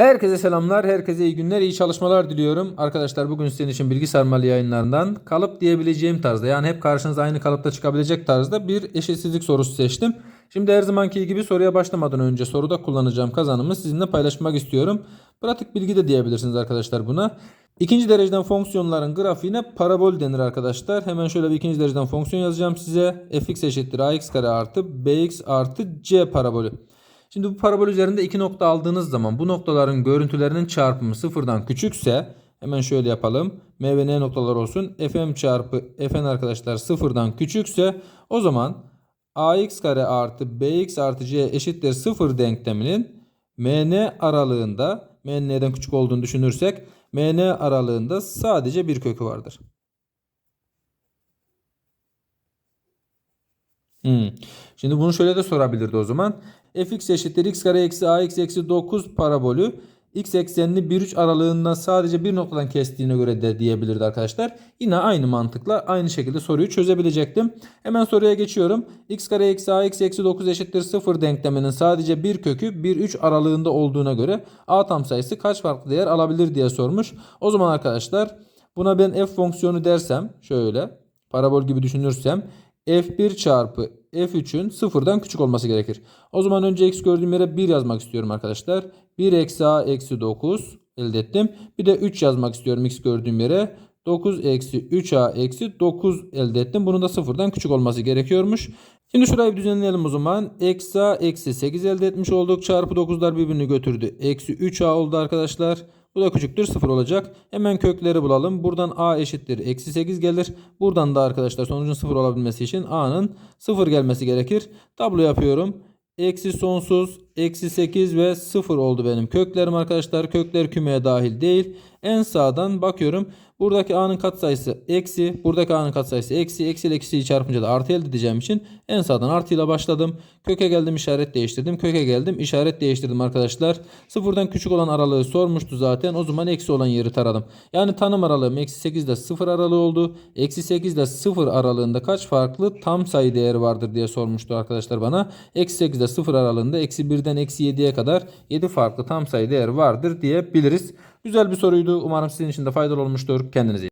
Herkese selamlar, herkese iyi günler, iyi çalışmalar diliyorum. Arkadaşlar bugün sizin için bilgi sarmalı yayınlarından kalıp diyebileceğim tarzda yani hep karşınıza aynı kalıpta çıkabilecek tarzda bir eşitsizlik sorusu seçtim. Şimdi her zamanki gibi soruya başlamadan önce soruda kullanacağım kazanımı sizinle paylaşmak istiyorum. Pratik bilgi de diyebilirsiniz arkadaşlar buna. İkinci dereceden fonksiyonların grafiğine parabol denir arkadaşlar. Hemen şöyle bir ikinci dereceden fonksiyon yazacağım size. fx eşittir ax kare artı bx artı c parabolü. Şimdi bu parabol üzerinde iki nokta aldığınız zaman bu noktaların görüntülerinin çarpımı sıfırdan küçükse hemen şöyle yapalım. M ve N noktalar olsun. Fm çarpı Fn arkadaşlar sıfırdan küçükse o zaman ax kare artı bx artı c eşittir sıfır denkleminin mn aralığında mn n'den küçük olduğunu düşünürsek mn aralığında sadece bir kökü vardır. Hmm. Şimdi bunu şöyle de sorabilirdi o zaman. fx eşittir x kare eksi ax eksi 9 parabolü x eksenini 1-3 aralığından sadece bir noktadan kestiğine göre de diyebilirdi arkadaşlar. Yine aynı mantıkla aynı şekilde soruyu çözebilecektim. Hemen soruya geçiyorum. x kare eksi ax eksi 9 eşittir 0 denkleminin sadece bir kökü 1-3 aralığında olduğuna göre a tam sayısı kaç farklı değer alabilir diye sormuş. O zaman arkadaşlar buna ben f fonksiyonu dersem şöyle parabol gibi düşünürsem f1 çarpı f3'ün sıfırdan küçük olması gerekir. O zaman önce x gördüğüm yere 1 yazmak istiyorum arkadaşlar. 1 eksi a eksi 9 elde ettim. Bir de 3 yazmak istiyorum x gördüğüm yere. 9 eksi 3a eksi 9 elde ettim. Bunun da sıfırdan küçük olması gerekiyormuş. Şimdi şurayı düzenleyelim o zaman. Eksi a eksi 8 elde etmiş olduk. Çarpı 9'lar birbirini götürdü. Eksi 3a oldu arkadaşlar. Bu da küçüktür 0 olacak. Hemen kökleri bulalım. Buradan a eşittir. Eksi 8 gelir. Buradan da arkadaşlar sonucun 0 olabilmesi için a'nın 0 gelmesi gerekir. Tablo yapıyorum. Eksi sonsuz, eksi 8 ve 0 oldu benim köklerim arkadaşlar. Kökler kümeye dahil değil. En sağdan bakıyorum. Buradaki a'nın katsayısı eksi. Buradaki a'nın katsayısı eksi. Eksi ile eksiyi çarpınca da artı elde edeceğim için en sağdan artıyla başladım. Köke geldim işaret değiştirdim. Köke geldim işaret değiştirdim arkadaşlar. Sıfırdan küçük olan aralığı sormuştu zaten. O zaman eksi olan yeri taradım. Yani tanım aralığım eksi 8 ile 0 aralığı oldu. Eksi 8 ile 0 aralığında kaç farklı tam sayı değeri vardır diye sormuştu arkadaşlar bana. Eksi 8 ile 0 aralığında eksi 1'den eksi 7'ye kadar 7 farklı tam sayı değeri vardır diyebiliriz. Güzel bir soruydu. Umarım sizin için de faydalı olmuştur. Kendinize iyi